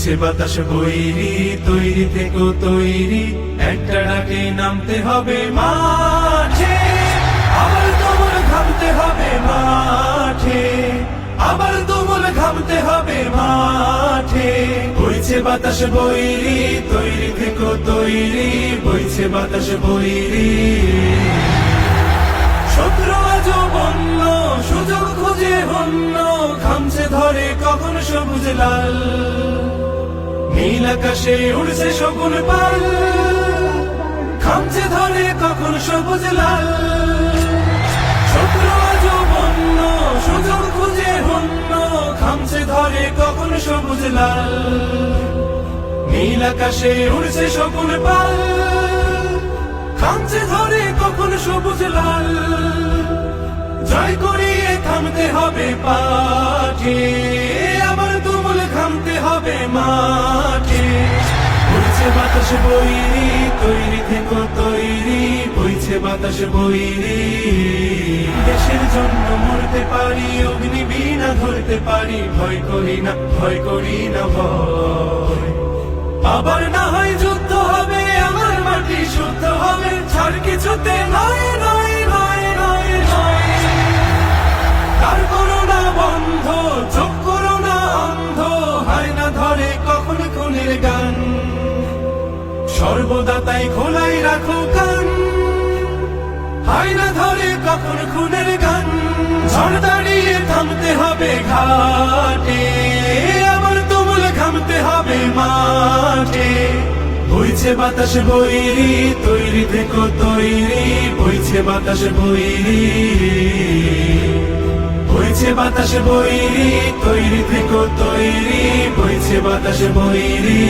বইছে বাতাস বৈরি তৈরি থেকো তৈরি। একটা ডাকে নামতে হবে মাঠে, আবার তোমার ঘামতে হবে মাঠে, আবার তুমুল ঘামতে হবে মাঠে। বইছে বাতাস বৈরি তৈরি থেকো তৈরি, বইছে বাতাস বৈরি শত্রু আজও বন্য, সুযোগ খুঁজে হন্য খামছে ধরে কখন সবুজ লাল। নীল আকাশে উড়ছে শকুন পাল, খামছে ধরে কখন সবুজ লাল। সুযোগ খুঁজে হন্য খামছে ধরে কখন সবুজ লাল। নীল আকাশে উড়ছে শকুন পাল, খামছে ধরে কখন সবুজ লাল। জয় করিয়ে থামতে হবে পাঠে, আবার তুমুল খামতে হবে বাতাস বইরি, তৈরি থেকো, তৈরি, বইছে বাতাস বইরি। দেশের জন্য মরতে পারি, অগ্নি বিনা ধরতে পারি, ভয় করি না, ভয় করি না ভয়। আবার না হয় যুদ্ধ হবে, আমার মাটি শুদ্ধ হবে, ছাড় কিছুতে নয় নয় নয় নয় নয়। তার করোনা বন্ধ, চোখ করোনা অন্ধ হয় না ধরে সর্বদা তাই খোলাই রাখো কান। হয় না ধরে কখন খুনের গান। ঝড় দাঁড়িয়ে থামতে হবে ঘাটে, আবার তুমুল ঘামতে হবে মাঠে। বইছে বাতাস বইরি তৈরি থেকো তৈরি, বইছে বাতাস বইরি বইছে বাতাস বইরি তৈরি থেকো তৈরি, বইছে বাতাস বইরি